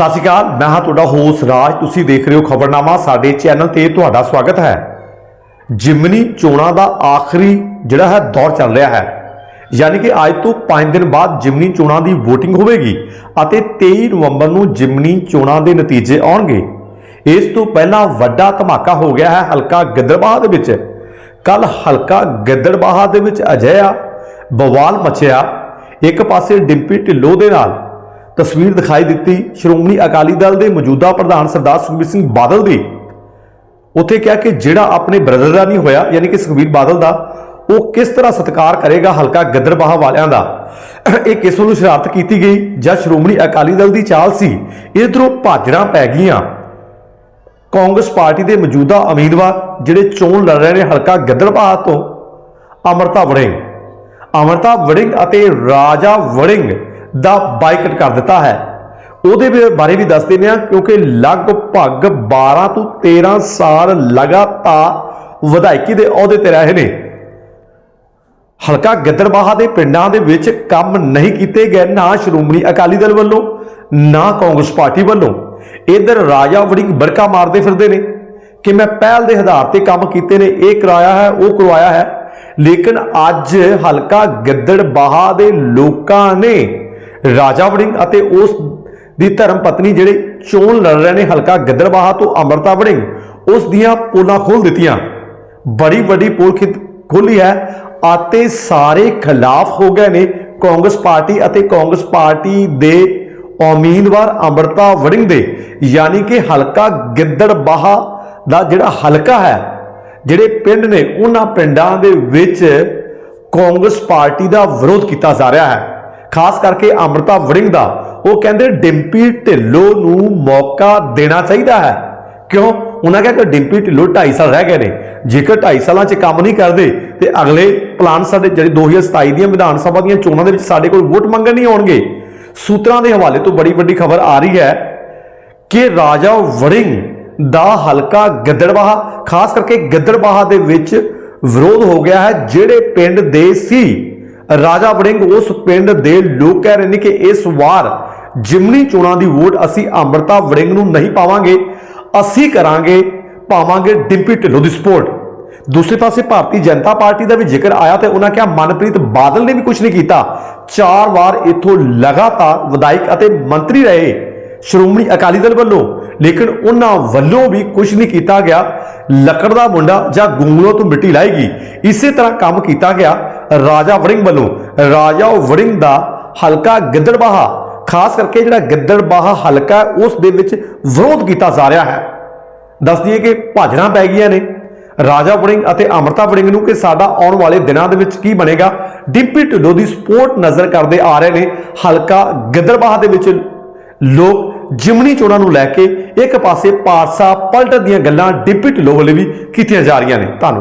ਸਤਿ ਸ਼੍ਰੀ ਅਕਾਲ, ਮੈਂ ਹਾਂ ਤੁਹਾਡਾ ਹੋਸ ਰਾਜ। ਤੁਸੀਂ ਦੇਖ ਰਹੇ ਹੋ ਖਬਰਨਾਮਾ, ਸਾਡੇ ਚੈਨਲ ਤੇ ਤੁਹਾਡਾ ਸਵਾਗਤ ਹੈ। ਜਿਮਨੀ ਚੋਣਾਂ ਦਾ ਆਖਰੀ ਜਿਹੜਾ ਹੈ ਦੌਰ ਚੱਲ ਰਿਹਾ ਹੈ। ਯਾਨੀ ਕਿ ਅੱਜ ਤੋਂ 5 ਦਿਨ ਬਾਅਦ ਜਿਮਨੀ ਚੋਣਾਂ ਦੀ VOTING ਹੋਵੇਗੀ ਅਤੇ 23 ਨਵੰਬਰ ਨੂੰ ਜਿਮਨੀ ਚੋਣਾਂ ਦੇ ਨਤੀਜੇ ਆਉਣਗੇ। ਇਸ ਤੋਂ ਪਹਿਲਾਂ ਵੱਡਾ ਧਮਾਕਾ ਹੋ ਗਿਆ ਹੈ ਹਲਕਾ ਗਿੱਦੜਬਾਹਾ ਦੇ ਵਿੱਚ। ਕੱਲ ਹਲਕਾ ਗਿੱਦੜਬਾਹਾ ਦੇ ਵਿੱਚ ਅਜਿਹਾ ਬਵਾਲ ਮਚਿਆ। ਇੱਕ ਪਾਸੇ ਡਿੰਪੀ ਢਿੱਲੋਂ ਦੇ ਨਾਲ ਤਸਵੀਰ ਦਿਖਾਈ ਦਿੱਤੀ ਸ਼੍ਰੋਮਣੀ ਅਕਾਲੀ ਦਲ ਦੇ ਮੌਜੂਦਾ ਪ੍ਰਧਾਨ ਸਰਦਾਰ ਸੁਖਬੀਰ ਸਿੰਘ ਬਾਦਲ ਦੀ। ਉੱਥੇ ਕਿਹਾ ਕਿ ਜਿਹੜਾ ਆਪਣੇ ਬ੍ਰਦਰ ਦਾ ਨਹੀਂ ਹੋਇਆ, ਯਾਨੀ ਕਿ ਸੁਖਬੀਰ ਬਾਦਲ ਦਾ, ਉਹ ਕਿਸ ਤਰ੍ਹਾਂ ਸਤਿਕਾਰ ਕਰੇਗਾ ਹਲਕਾ ਗੱਦਰਬਾਹ ਵਾਲਿਆਂ ਦਾ? ਇਹ ਕਿਸ ਨੂੰ ਸ਼ਰਾਰਤ ਕੀਤੀ ਗਈ? ਜਾਂ ਸ਼੍ਰੋਮਣੀ ਅਕਾਲੀ ਦਲ ਦੀ ਚਾਲ ਸੀ? ਇਧਰੋਂ ਭਾਜੜਾਂ ਪੈ ਗਈਆਂ। ਕਾਂਗਰਸ ਪਾਰਟੀ ਦੇ ਮੌਜੂਦਾ ਉਮੀਦਵਾਰ, ਜਿਹੜੇ ਚੋਣ ਲੜ ਰਹੇ ਨੇ ਹਲਕਾ ਗੱਦਰਬਾਹ ਤੋਂ, ਅਮਰਤਾ ਵੜਿੰਗ। ਅਮਰਤਾ ਵੜਿੰਗ ਅਤੇ ਰਾਜਾ ਵੜਿੰਗ ਦਾ ਬਾਈਕਟ ਕਰ ਦਿੱਤਾ ਹੈ। ਉਹਦੇ ਵੀ- ਬਾਰੇ ਵੀ ਦੱਸ ਦਿੰਦੇ ਹਾਂ, ਕਿਉਂਕਿ ਲਗਭਗ 12 ਤੋਂ 13 ਸਾਲ ਲਗਾਤਾਰ ਵਿਧਾਇਕੀ ਦੇ ਅਹੁਦੇ ਤੇ ਰਹੇ ਨੇ। ਹਲਕਾ ਗਿੱਦੜਬਾਹਾ ਦੇ ਪਿੰਡਾਂ ਦੇ ਵਿੱਚ ਕੰਮ ਨਹੀਂ ਕੀਤੇ ਗਏ, ਨਾ ਸ਼੍ਰੋਮਣੀ ਅਕਾਲੀ ਦਲ ਵੱਲੋਂ, ਨਾ ਕਾਂਗਰਸ ਪਾਰਟੀ ਵੱਲੋਂ। ਇਧਰ ਰਾਜਾ ਵੜਿੰਗ ਬੜਕਾ ਮਾਰਦੇ ਫਿਰਦੇ ਨੇ। ਕਿ ਮੈਂ ਪਹਿਲ ਦੇ ਆਧਾਰ ਤੇ ਕੰਮ ਕੀਤੇ ਨੇ, ਇਹ ਕਰਾਇਆ ਹੈ, ਉਹ ਕਰਵਾਇਆ ਹੈ। ਲੇਕਿਨ ਅੱਜ ਹਲਕਾ ਗਿੱਦੜਬਾਹਾ ਦੇ ਲੋਕਾਂ ਨੇ ਰਾਜਾ ਵੜਿੰਗ ਅਤੇ ਉਸ ਦੀ ਧਰਮ ਪਤਨੀ ਜਿਹੜੇ ਚੋਣ ਲੜ ਰਹੇ ਨੇ, ਹਲਕਾ ਗਿੱਦੜਬਾਹਾ ਤੋਂ ਅਮਰਤਾ ਵੜਿੰਗ, ਉਸ ਦੀਆਂ ਪੋਲਾਂ ਖੋਲ ਦਿੱਤੀਆਂ। ਬੜੀ ਵੱਡੀ ਪੋਲ ਖੋਲੀ ਹੈ। ਅਤੇ ਸਾਰੇ ਖਿਲਾਫ ਹੋ ਗਏ ਨੇ। ਕਾਂਗਰਸ ਪਾਰਟੀ ਅਤੇ ਕਾਂਗਰਸ ਪਾਰਟੀ ਦੇ ਉਮੀਦਵਾਰ ਅਮਰਤਾ ਵੜਿੰਗ ਦੇ, ਯਾਨੀ ਕਿ ਹਲਕਾ ਗਿੱਦੜਬਾਹਾ ਦਾ ਜਿਹੜਾ ਹਲਕਾ ਹੈ, ਜਿਹੜੇ ਪਿੰਡ ਨੇ, ਉਹਨਾਂ ਪਿੰਡਾਂ ਦੇ ਵਿੱਚ ਕਾਂਗਰਸ ਪਾਰਟੀ ਦਾ ਵਿਰੋਧ ਕੀਤਾ ਜਾ ਰਿਹਾ ਹੈ। ਖਾਸ ਕਰਕੇ ਅਮਰਤਾ ਵੜਿੰਗ ਦਾ, ਉਹ ਕਹਿੰਦੇ ਡਿੰਪੀ ਢਿੱਲੋਂ ਨੂੰ ਮੌਕਾ ਦੇਣਾ ਚਾਹੀਦਾ ਹੈ। ਕਿਉਂ? ਉਹਨਾਂ ਕਿਹਾ ਕਿ ਡਿੰਪੀ ਢਿੱਲੋਂ 2.5 ਸਾਲ ਰਹਿ ਗਏ ਨੇ। ਜੇਕਰ 2.5 ਸਾਲਾਂ 'ਚ ਕੰਮ ਨਹੀਂ ਕਰਦੇ, ਤੇ ਅਗਲੇ ਪਲਾਨ ਸਾਡੇ ਜਿਹੜੇ 2027 ਦੀਆਂ ਵਿਧਾਨ ਸਭਾ ਦੀਆਂ ਚੋਣਾਂ ਦੇ ਵਿੱਚ ਸਾਡੇ ਕੋਲ ਵੋਟ ਮੰਗਣ ਨਹੀਂ ਆਉਣਗੇ। ਸੂਤਰਾਂ ਦੇ ਹਵਾਲੇ ਤੋਂ ਬੜੀ ਵੱਡੀ ਖਬਰ ਆ ਰਹੀ ਹੈ ਕਿ ਰਾਜਾ ਵੜਿੰਗ ਦਾ ਹਲਕਾ ਗਿੱਦੜਬਾਹਾ, ਖਾਸ ਕਰਕੇ ਗਿੱਦੜਬਾਹਾ ਦੇ ਵਿੱਚ ਵਿਰੋਧ ਹੋ ਗਿਆ ਹੈ, ਜਿਹੜੇ ਪਿੰਡ ਦੇ ਸੀ ਰਾਜਾ ਵੜਿੰਗ ਉਸ ਪਿੰਡ ਦੇ ਲੋਕ ਕਹਿ ਰਹੇ ਨੇ ਕਿ ਇਸ ਵਾਰ ਜਿਮਨੀ ਚੋਣਾਂ ਦੀ ਵੋਟ ਅਸੀਂ ਅੰਮ੍ਰਿਤਾ ਵੜਿੰਗ ਨੂੰ ਨਹੀਂ ਪਾਵਾਂਗੇ, ਅਸੀਂ ਕਰਾਂਗੇ, ਪਾਵਾਂਗੇ ਡਿੰਪੀ ਢਿੱਲੋਂ ਦੀ ਸਪੋਰਟ। ਦੂਸਰੇ ਪਾਸੇ ਭਾਰਤੀ ਜਨਤਾ ਪਾਰਟੀ ਦਾ ਵੀ ਜ਼ਿਕਰ ਆਇਆ ਤੇ ਉਹਨਾਂ ਕਿਹਾ ਮਨਪ੍ਰੀਤ ਬਾਦਲ ਨੇ ਵੀ ਕੁਝ ਨਹੀਂ ਕੀਤਾ। ਚਾਰ ਵਾਰ ਇੱਥੋਂ ਲਗਾਤਾਰ ਵਿਧਾਇਕ ਅਤੇ ਮੰਤਰੀ ਰਹੇ ਸ਼੍ਰੋਮਣੀ ਅਕਾਲੀ ਦਲ ਵੱਲੋਂ, ਲੇਕਿਨ ਉਹਨਾਂ ਵੱਲੋਂ ਵੀ ਕੁਝ ਨਹੀਂ ਕੀਤਾ ਗਿਆ। ਲੱਕੜ ਦਾ ਮੁੰਡਾ ਜਾਂ ਗੂੰਗਲੋਂ ਤੋਂ ਮਿੱਟੀ ਲਾਏਗੀ, ਇਸੇ ਤਰ੍ਹਾਂ ਕੰਮ ਕੀਤਾ ਗਿਆ। ਰਾਜਾ ਵੜਿੰਗ ਵੱਲੋਂ, ਰਾਜਾ ਵੜਿੰਗ ਦਾ ਹਲਕਾ ਗਿੱਦੜਬਾਹਾ, ਖਾਸ ਕਰਕੇ ਜਿਹੜਾ ਗਿੱਦੜਬਾਹਾ ਹਲਕਾ ਉਸ ਦੇ ਵਿੱਚ ਵਿਰੋਧ ਕੀਤਾ ਜਾ ਰਿਹਾ ਹੈ। ਦੱਸ ਦਈਏ ਕਿ ਭਾਜੜਾਂ ਪੈ ਗਈਆਂ ਨੇ। ਰਾਜਾ ਵੜਿੰਗ ਅਤੇ ਅਮਰਤਾ ਵੜਿੰਗ ਨੂੰ ਕਿ ਸਾਡਾ ਆਉਣ ਵਾਲੇ ਦਿਨਾਂ ਦੇ ਵਿੱਚ ਕੀ ਬਣੇਗਾ, ਡਿੰਪੀ ਢਿੱਲੋਂ ਦੀ ਸਪੋਰਟ ਨਜ਼ਰ ਕਰਦੇ ਆ ਰਹੇ ਨੇ ਹਲਕਾ ਗਿੱਦੜਬਾਹਾ ਦੇ ਵਿੱਚ। ਲੋਕ ਜਿਮਨੀ ਚੋਣਾਂ ਨੂੰ ਲੈ ਕੇ ਇੱਕ ਪਾਸੇ ਪਾਰਸਾ ਪਲਟ ਦੀਆਂ ਗੱਲਾਂ ਡਿੰਪੀ ਢਿੱਲੋਂ ਵੱਲੋਂ ਵੀ ਕੀਤੀਆਂ ਜਾ ਰਹੀਆਂ ਨੇ। ਧੰਨਵਾਦ।